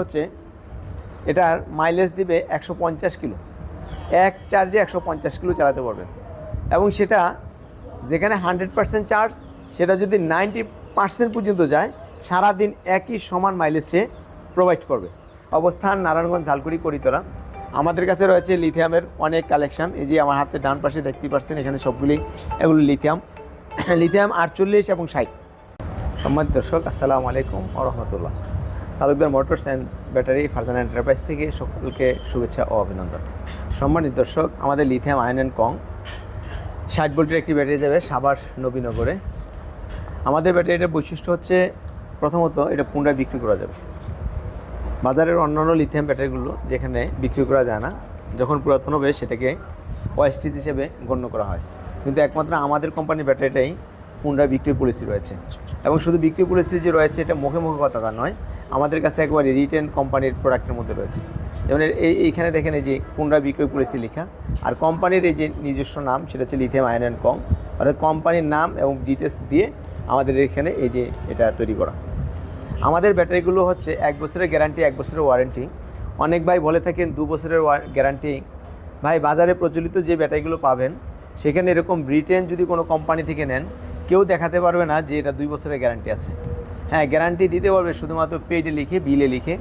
হচ্ছে এটার মাইলেজ দিবে একশো পঞ্চাশ কিলো। এক চার্জে একশো পঞ্চাশ কিলো চালাতে পারবেন এবং সেটা যেখানে হান্ড্রেড পার্সেন্ট চার্জ সেটা যদি নাইনটি পার্সেন্ট পর্যন্ত যায়, সারাদিন একই সমান মাইলেজ সে প্রোভাইড করবে। অবস্থান নারায়ণগঞ্জ ঝালকুড়ি করিতলা। আমাদের কাছে রয়েছে লিথিয়ামের অনেক কালেকশন এই যে আমার হাতে ডান পাশে দেখতে পাচ্ছেন এখানে সবগুলি, এগুলো লিথিয়াম লিথিয়াম আটচল্লিশ এবং ষাট। সম্মানিত দর্শক, আসসালামু আলাইকুম রহমতুল্লাহ। Talukdar motors and battery Farzan enterprise থেকে সকলকে শুভেচ্ছা ও অভিনন্দন। সম্মানিত দর্শক, আমাদের লিথিয়াম আয়ন অ্যান্ড কং, ষাট ভোল্টের একটি ব্যাটারি যাবে সাবার নবীনগরে। আমাদের ব্যাটারিটার বৈশিষ্ট্য হচ্ছে, প্রথমত এটা পুনরায় বিক্রি করা যাবে। বাজারের অন্যান্য লিথিয়াম ব্যাটারিগুলো যেখানে বিক্রি করা যায় না, যখন পুরাতন হবে সেটাকে ওয়েস্টেজ হিসেবে গণ্য করা হয়। কিন্তু একমাত্র আমাদের কোম্পানির ব্যাটারিটাই পুনরায় বিক্রি পলিসি রয়েছে। এবং শুধু বিক্রি পলিসি যে রয়েছে, এটা মুখে মুখে কথা তা নয়, আমাদের কাছে একবারে রিটেন কোম্পানির প্রোডাক্টের মধ্যে রয়েছে। যেমন এই, এইখানে দেখেন এই যে পুনরায় বিক্রয় পলিসি লেখা, আর কোম্পানির এই যে নিজস্ব নাম, সেটা হচ্ছে লিথিয়াম আয়ন অ্যান্ড কম অর্থাৎ কোম্পানির নাম এবং ডিটেলস দিয়ে আমাদের এখানে এই যে এটা তৈরি করা। আমাদের ব্যাটারিগুলো হচ্ছে এক বছরের গ্যারান্টি এক বছরের ওয়ারেন্টি অনেক ভাই বলে থাকেন, দু বছরের গ্যারান্টি ভাই, বাজারে প্রচলিত যে ব্যাটারিগুলো পাবেন, সেখানে এরকম ব্রিটেন যদি কোনো কোম্পানি থেকে নেন কেউ দেখাতে পারবে না যে এটা দুই বছরের গ্যারান্টি আছে। হ্যাঁ গ্যারান্টি দিতে পারবে শুধুমাত্র পেডে লিখে বিলে লিখে।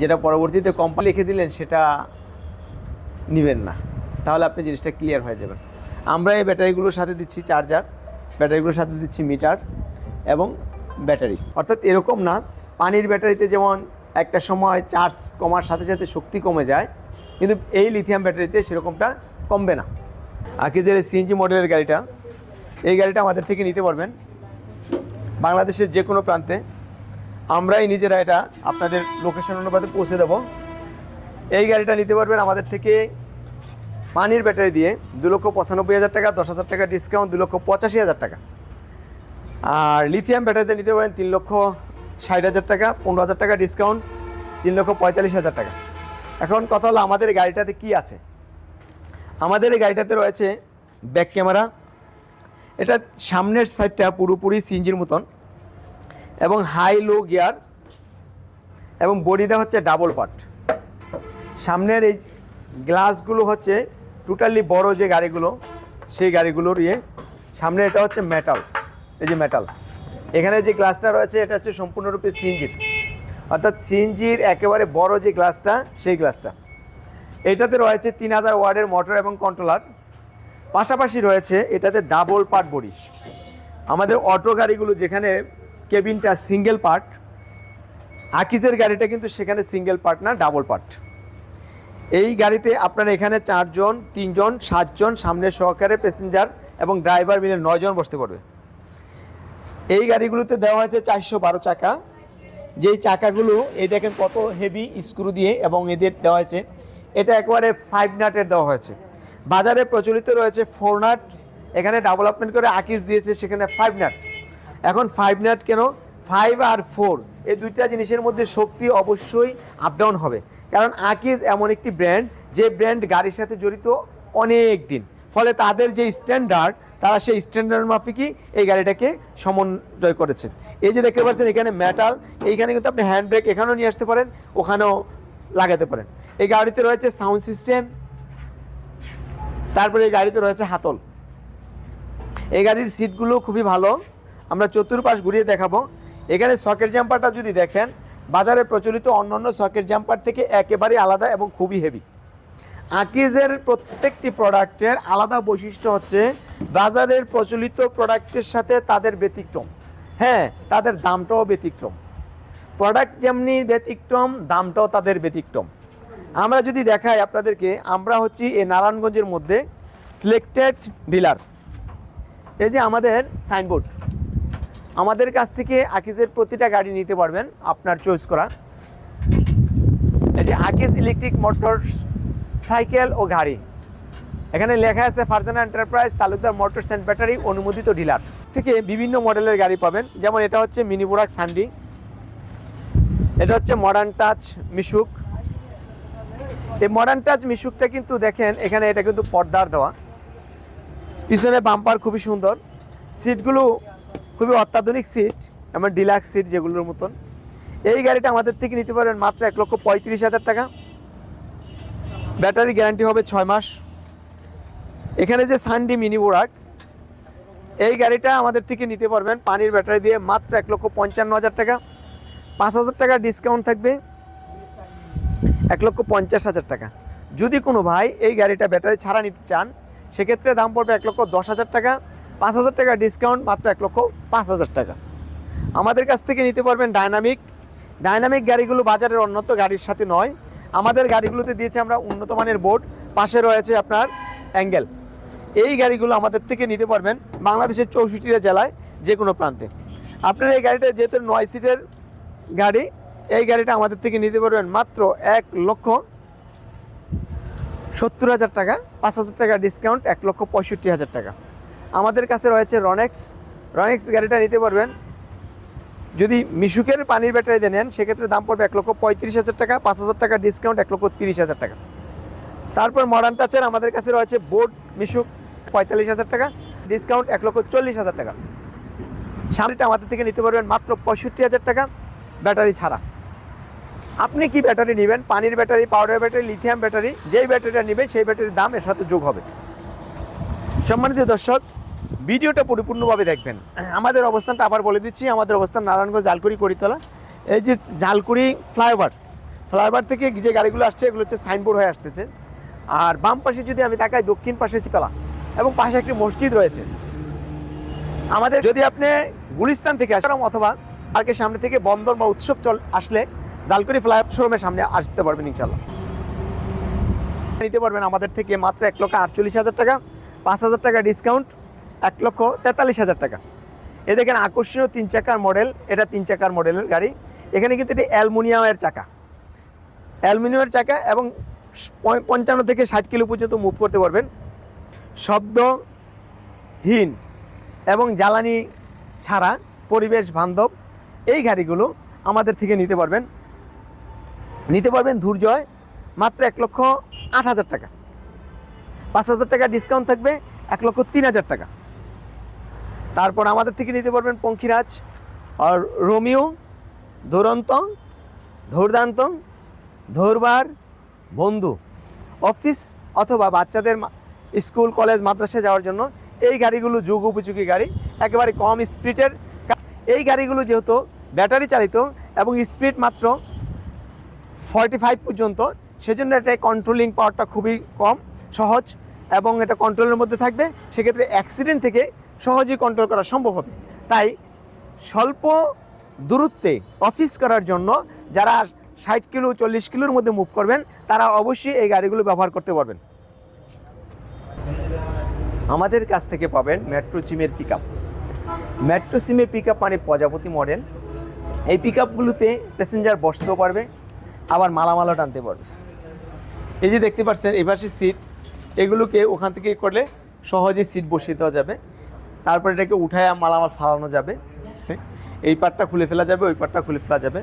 যেটা পরবর্তীতে কোম্পানি লিখে দিলেন, সেটা নেবেন না। তাহলে আপনি জিনিসটা ক্লিয়ার হয়ে যাবেন। আমরা এই ব্যাটারিগুলোর সাথে দিচ্ছি চার্জার ব্যাটারিগুলোর সাথে দিচ্ছি মিটার এবং ব্যাটারি অর্থাৎ এরকম না, পানির ব্যাটারিতে যেমন একটা সময় চার্জ কমার সাথে সাথে শক্তি কমে যায়, কিন্তু এই লিথিয়াম ব্যাটারিতে সেরকমটা কমবে না। আকিজের সিএনজি মডেলের গাড়িটা এই গাড়িটা আমাদের থেকে নিতে পারবেন। বাংলাদেশের যে কোনো প্রান্তে। আমরাই নিজেরা এটা আপনাদের লোকেশন অনুপাতে পৌঁছে দেবো। এই গাড়িটা নিতে পারবেন আমাদের থেকে পানির ব্যাটারি দিয়ে দু লক্ষ পঁচানব্বই হাজার টাকা, দশ হাজার টাকা ডিসকাউন্ট দু লক্ষ পঁচাশি হাজার টাকা। আর লিথিয়াম ব্যাটারিতে নিতে পারেন তিন লক্ষ ষাট হাজার টাকা, পনেরো হাজার টাকা ডিসকাউন্ট তিন লক্ষ পঁয়তাল্লিশ হাজার টাকা। এখন কথা হলো আমাদের গাড়িটাতে কি আছে? আমাদের এই গাড়িটাতে রয়েছে ব্যাক ক্যামেরা এটা সামনের সাইডটা পুরোপুরি সিঞ্জির মতন এবং হাই লো গিয়ার এবং বডিটা হচ্ছে ডাবল পার্ট সামনের এই গ্লাসগুলো হচ্ছে টোটালি বড় যে গাড়িগুলো, সেই গাড়িগুলোর ইয়ে। সামনে এটা হচ্ছে মেটাল এই যে মেটাল এখানে যে গ্লাসটা রয়েছে, এটা হচ্ছে সম্পূর্ণরূপে সিএনজির অর্থাৎ সিএনজির একেবারে বড় যে গ্লাসটা সেই গ্লাসটা এটাতে রয়েছে তিন হাজার ওয়ার্ডের মোটর এবং কন্ট্রোলার পাশাপাশি রয়েছে এটাতে ডাবল পার্ট বডি আমাদের অটো গাড়িগুলো যেখানে কেবিনটা সিঙ্গেল পার্ট আকিজের গাড়িটা কিন্তু সেখানে সিঙ্গেল পার্ট না ডাবল পার্ট এই গাড়িতে আপনারা এখানে চারজন, তিনজন, সাতজন সামনে সহকারে প্যাসেঞ্জার এবং ড্রাইভার মিলে নয়জন বসতে পারবে। এই গাড়িগুলোতে দেওয়া হয়েছে চারশো বারো চাকা। যেই চাকাগুলো, এই দেখেন কত হেভি স্ক্রু দিয়ে এবং এদের দেওয়া হয়েছে। এটা একবারে ফাইভ নাটের দেওয়া হয়েছে। বাজারে প্রচলিত রয়েছে ফোর নাট এখানে ডেভেলপমেন্ট করে আকিস দিয়েছে, সেখানে ফাইভ নাট এখন ফাইভ নাট কেন? ফাইভ আর ফোর এই দুইটা জিনিসের মধ্যে শক্তি অবশ্যই আপ ডাউন হবে। কারণ আকিজ এমন একটি ব্র্যান্ড যে ব্র্যান্ড গাড়ির সাথে জড়িত অনেক দিন। ফলে তাদের যে স্ট্যান্ডার্ড তারা সেই স্ট্যান্ডার্ড মাফিকই এই গাড়িটাকে সমন্বয় করেছে। এই যে দেখতে পাচ্ছেন, এখানে মেটাল এইখানে কিন্তু আপনি হ্যান্ড ব্রেক এখানেও নিয়ে আসতে পারেন, ওখানেও লাগাতে পারেন। এই গাড়িতে রয়েছে সাউন্ড সিস্টেম তারপরে এই গাড়িতে রয়েছে হাতল। এই গাড়ির সিটগুলো খুবই ভালো। আমরা চতুর্পাশ ঘুরিয়ে দেখাবো। এখানে সকেট জাম্পারটা যদি দেখেন, বাজারে প্রচলিত অন্যান্য সকেট জাম্পার থেকে একেবারে আলাদা এবং খুবই হেভি আকিজের প্রত্যেকটি প্রোডাক্টের আলাদা বৈশিষ্ট্য হচ্ছে, বাজারের প্রচলিত প্রোডাক্টের সাথে তাদের ব্যতিক্রম। হ্যাঁ তাদের দামটাও ব্যতিক্রম। প্রোডাক্ট যেমনি ব্যতিক্রম, দামটাও তাদের ব্যতিক্রম। আমরা যদি দেখাই আপনাদেরকে, আমরা হচ্ছি এই নারায়ণগঞ্জের মধ্যে। সিলেক্টেড ডিলার এই যে আমাদের সাইনবোর্ড আমাদের কাছ থেকে আকিজের প্রতিটা গাড়ি নিতে পারবেন আপনার চয়েস করা। এই যে আকিজ ইলেকট্রিক মোটর সাইকেল ও গাড়ি। এখানে লেখা আছে Farzana enterprise Talukdar motors and battery অনুমোদিত ডিলার থেকে বিভিন্ন মডেলের গাড়ি পাবেন, যেমন এটা হচ্ছে মিনি বোরাক সান্ডি এটা হচ্ছে মডার্ন টাচ মিশুক এই মডার্ন টাচ মিশুকটা কিন্তু দেখেন, এখানে এটা কিন্তু পর্দার দেওয়া। পিছনে বাম্পার খুবই সুন্দর। সিটগুলো খুবই অত্যাধুনিক সিট আমার ডিলাক্স সিট যেগুলোর মতন। এই গাড়িটা আমাদের থেকে নিতে পারবেন মাত্র এক লক্ষ পঁয়ত্রিশ হাজার টাকা। ব্যাটারি গ্যারান্টি হবে ছয় মাস। এখানে যে সানডি মিনি বোরাক এই গাড়িটা আমাদের থেকে নিতে পারবেন পানির ব্যাটারি দিয়ে মাত্র এক লক্ষ পঞ্চান্ন হাজার টাকা। পাঁচ হাজার টাকা ডিসকাউন্ট থাকবে এক লক্ষ পঞ্চাশ হাজার টাকা। যদি কোনো ভাই এই গাড়িটা ব্যাটারি ছাড়া নিতে চান সেক্ষেত্রে দাম পড়বে এক লক্ষ দশ হাজার টাকা, পাঁচ হাজার টাকা ডিসকাউন্ট মাত্র এক লক্ষ পাঁচ হাজার টাকা। আমাদের কাছ থেকে নিতে পারবেন ডায়নামিক ডায়নামিক গাড়িগুলো বাজারের উন্নত গাড়ির সাথে নয়। আমাদের গাড়িগুলোতে দিয়েছে আমরা উন্নত মানের বোর্ড পাশে রয়েছে আপনার অ্যাঙ্গেল এই গাড়িগুলো আমাদের থেকে নিতে পারবেন বাংলাদেশের চৌষট্টিটা জেলায় যে কোনো প্রান্তে। আপনার এই গাড়িটা যেহেতু নয় সিটের গাড়ি, এই গাড়িটা আমাদের থেকে নিতে পারবেন মাত্র এক লক্ষ সত্তর হাজার টাকা, পাঁচ হাজার টাকা ডিসকাউন্ট এক লক্ষ পঁয়ষট্টি হাজার টাকা। আমাদের কাছে রয়েছে রনেক্স রনেক্স গাড়িটা নিতে পারবেন। যদি মিশুকের পানির ব্যাটারিতে নেন সেক্ষেত্রে দাম পড়বে এক লক্ষ পঁয়ত্রিশ হাজার টাকা, পাঁচ হাজার টাকা ডিসকাউন্ট এক লক্ষ তিরিশ হাজার টাকা। তারপর মডার্ন টাচের আমাদের কাছে রয়েছে বোর্ড মিশুক, পঁয়তাল্লিশ হাজার টাকা ডিসকাউন্ট এক লক্ষ চল্লিশ হাজার টাকা। সামনেটা আমাদের থেকে নিতে পারবেন মাত্র পঁয়ষট্টি হাজার টাকা, ব্যাটারি ছাড়া। আপনি কি ব্যাটারি নেবেন? পানির battery powder battery lithium battery, যেই ব্যাটারিটা নেবেন, সেই ব্যাটারির দাম এর সাথে যোগ হবে। সম্মানিত দর্শক, ভিডিওটা পরিপূর্ণভাবে দেখবেন। আমাদের অবস্থানটা আবার বলে দিচ্ছি, আমাদের অবস্থান নারায়ণগঞ্জ জালকুড়ি করিতলা। এই যে জালকুড়ি ফ্লাইওভার ফ্লাইওভার থেকে যে গাড়িগুলো আসছে, এগুলো হচ্ছে সাইনবোর্ড হয়ে আসতেছে। আর বাম পাশে যদি আমি তাকাই, দক্ষিণ পাশে চিতলা এবং পাশে একটি মসজিদ রয়েছে। আমাদের যদি আপনি গুলিস্তান থেকে আসেন অথবা পার্কের সামনে থেকে বন্দর বা উৎসব চল আসলে জালকুড়ি ফ্লাইওভার শোরুমের সামনে আসতে পারবেন ইনশাল্লাহ নিতে পারবেন আমাদের থেকে মাত্র এক লক্ষ আটচল্লিশ হাজার টাকা, পাঁচ হাজার টাকা ডিসকাউন্ট এক লক্ষ তেতাল্লিশ হাজার টাকা। এ দেখেন আকর্ষণীয় তিন চাকার মডেল এটা তিন চাকার মডেলের গাড়ি। এখানে কিন্তু এটি অ্যালুমিনিয়ামের চাকা। অ্যালুমিনিয়ামের চাকা এবং পঞ্চান্ন থেকে ষাট কিলো পর্যন্ত মুভ করতে পারবেন। শব্দহীন এবং জ্বালানি ছাড়া পরিবেশ বান্ধব এই গাড়িগুলো আমাদের থেকে নিতে পারবেন। নিতে পারবেন ধূর্জয় মাত্র এক লক্ষ আট হাজার টাকা। পাঁচ হাজার টাকা ডিসকাউন্ট থাকবে এক লক্ষ তিন হাজার টাকা। তারপর আমাদের থেকে নিতে পারবেন পঙ্খিরাজ আর রোমিও দুরন্ত ধৌরদান্ত, ধৌরবার, বন্ধু, অফিস অথবা বাচ্চাদের স্কুল, কলেজ, মাদ্রাসায় যাওয়ার জন্য এই গাড়িগুলো যুগ উপযোগী গাড়ি, একেবারে কম স্পিডের এই গাড়িগুলো যেহেতু ব্যাটারি চালিত এবং স্পিড মাত্র ফর্টি ফাইভ পর্যন্ত, সেজন্য এটা কন্ট্রোলিং পাওয়ারটা খুবই কম, সহজ, এবং এটা কন্ট্রোলের মধ্যে থাকবে, সেক্ষেত্রে অ্যাক্সিডেন্ট থেকে সহজেই কন্ট্রোল করা সম্ভব হবে। তাই স্বল্প দূরত্বে অফিস করার জন্য যারা ষাট কিলো, চল্লিশ কিলোর মধ্যে মুভ করবেন, তারা অবশ্যই এই গাড়িগুলো ব্যবহার করতে পারবেন। আমাদের কাছ থেকে পাবেন মেট্রো সিমের পিক আপ মেট্রো সিমের পিক আপ মানে প্রজাপতি মডেল এই পিক আপগুলোতে প্যাসেঞ্জার বসতেও পারবে আবার মালামালও টানতে পারবে। এই যে দেখতে পাচ্ছেন, এই পাশে সিট এগুলোকে ওখান থেকে করলে সহজে সিট বসিয়ে দেওয়া যাবে। তারপর এটাকে উঠায় মালামাল ফালানো যাবে। এই পার্টটা খুলে ফেলা যাবে, ওই পার্টটা খুলে ফেলা যাবে।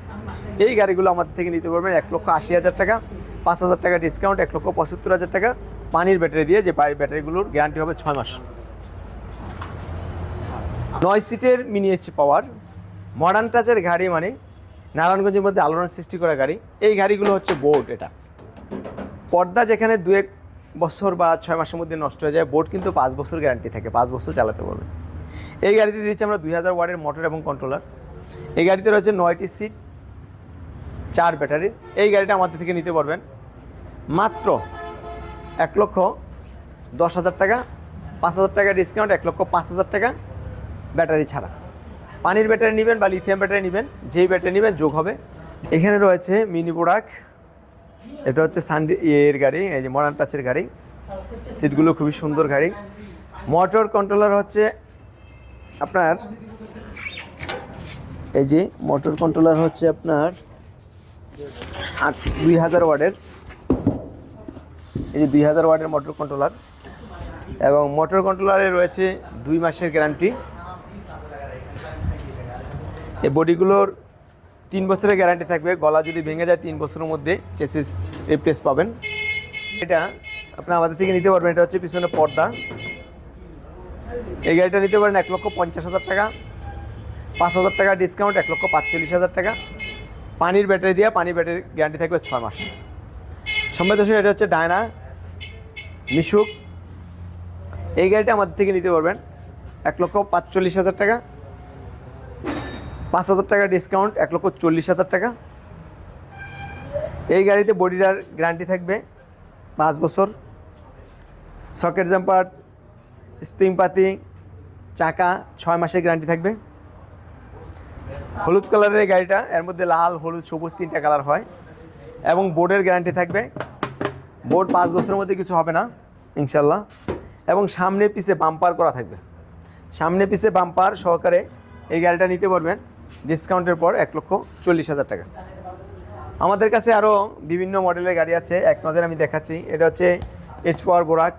এই গাড়িগুলো আমাদের থেকে নিতে পারবেন এক লক্ষ আশি হাজার টাকা, পাঁচ হাজার টাকা ডিসকাউন্ট এক লক্ষ পঁচাত্তর হাজার টাকা। পানির ব্যাটারি দিয়ে যে ব্যাটারিগুলোর গ্যারান্টি হবে ছয় মাস। নয় সিটের মিনি এইচ পাওয়ার মডার্ন টাচের গাড়ি মানে নারায়ণগঞ্জের মধ্যে আলোড়ন সৃষ্টি করা গাড়ি। এই গাড়িগুলো হচ্ছে বোর্ড এটা। পর্দা যেখানে দু এক বছর বা ছয় মাসের মধ্যে নষ্ট হয়ে যায় বোর্ড কিন্তু পাঁচ বছর গ্যারান্টি থাকে, পাঁচ বছর চালাতে পারবে। এই গাড়িতে দিচ্ছি আমরা দুই হাজার ওয়ার্ডের মোটর এবং কন্ট্রোলার এই গাড়িতে রয়েছে নয়টি সিট, চার ব্যাটারি। এই গাড়িটা আমাদের থেকে নিতে পারবেন মাত্র এক লক্ষ দশ হাজার টাকা, পাঁচ হাজার টাকা ডিসকাউন্ট এক লক্ষ পাঁচ হাজার টাকা ব্যাটারি ছাড়া। পানির ব্যাটারি নেবেন বা লিথিয়াম ব্যাটারি নেবেন, যেই ব্যাটারি নেবেন যোগ হবে। এখানে রয়েছে মিনি প্রোডাক্ট এটা হচ্ছে সানডে এর গাড়ি, এই যে মডার্ন টাচের গাড়ি। সিটগুলো খুবই সুন্দর গাড়ি। মোটর কন্ট্রোলার হচ্ছে আপনার, এই যে মোটর কন্ট্রোলার হচ্ছে আপনার আট, দুই হাজার ওয়ার্ডের এই যে দুই হাজার ওয়ার্ডের মোটর কন্ট্রোলার এবং মোটর কন্ট্রোলারে রয়েছে দুই মাসের গ্যারান্টি এই বডিগুলোর তিন বছরের গ্যারান্টি থাকবে। গলা যদি ভেঙে যায় তিন বছরের মধ্যে চেসিস রিপ্লেস পাবেন। এটা আপনার আমাদের থেকে নিতে পারবেন। এটা হচ্ছে পিছনে পর্দা। এই গাড়িটা নিতে পারেন এক লক্ষ পঞ্চাশ হাজার টাকা। পাঁচ হাজার টাকা ডিসকাউন্ট এক লক্ষ পাঁচচল্লিশ হাজার টাকা। পানির ব্যাটারি দিয়ে পানির ব্যাটারি গ্যারান্টি থাকবে ছয় মাস। সম্মেত এটা হচ্ছে ডায়না মিশুক এই গাড়িটা আমাদের থেকে নিতে পারবেন। এক লক্ষ পাঁচচল্লিশ হাজার টাকা। পাঁচ হাজার টাকা ডিসকাউন্ট এক লক্ষ চল্লিশ হাজার টাকা। এই গাড়িতে বডিটার গ্যারান্টি থাকবে পাঁচ বছর। সকেট জাম্পার স্প্রিং পাতি, চাকা, ছয় মাসের গ্যারান্টি থাকবে। হলুদ কালারের এই গাড়িটা, এর মধ্যে লাল, হলুদ, সবুজ তিনটা কালার হয়। এবং বোর্ডের গ্যারান্টি থাকবে। বোর্ড পাঁচ বছরের মধ্যে কিছু হবে না, ইনশাল্লাহ। এবং সামনে পিছে বাম্পার করা থাকবে। সামনে পিছে বাম্পার সহকারে এই গাড়িটা নিতে পারবেন। ডিসকাউন্টের পর এক লক্ষ চল্লিশ হাজার টাকা। আমাদের কাছে আরও বিভিন্ন মডেলের গাড়ি আছে, এক নজরে আমি দেখাচ্ছি। এটা হচ্ছে H power Borak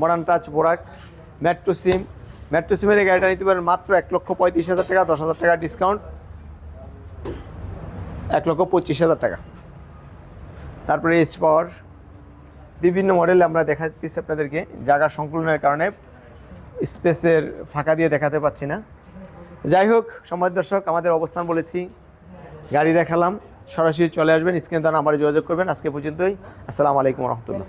modern touch Borak metro sim metro সিমের এই গাড়িটা নিতে পারেন মাত্র এক লক্ষ পঁয়ত্রিশ হাজার টাকা, দশ হাজার টাকা ডিসকাউন্ট। এক লক্ষ পঁচিশ হাজার টাকা। তারপরে এইচ পাওয়ার বিভিন্ন মডেল আমরা দেখাচ্ছি আপনাদেরকে, জায়গা সংকুলনের কারণে। স্পেসের ফাঁকা দিয়ে দেখাতে পাচ্ছি না। যাই হোক সমাজ দর্শক, আমাদের অবস্থান বলেছি, গাড়ি দেখালাম, সরাসরি চলে আসবেন, স্ক্রিন তার নাম্বারে যোগাযোগ করবেন। আজকে পর্যন্তই, আসসালামু আলাইকুম রহমতুল্লাহ।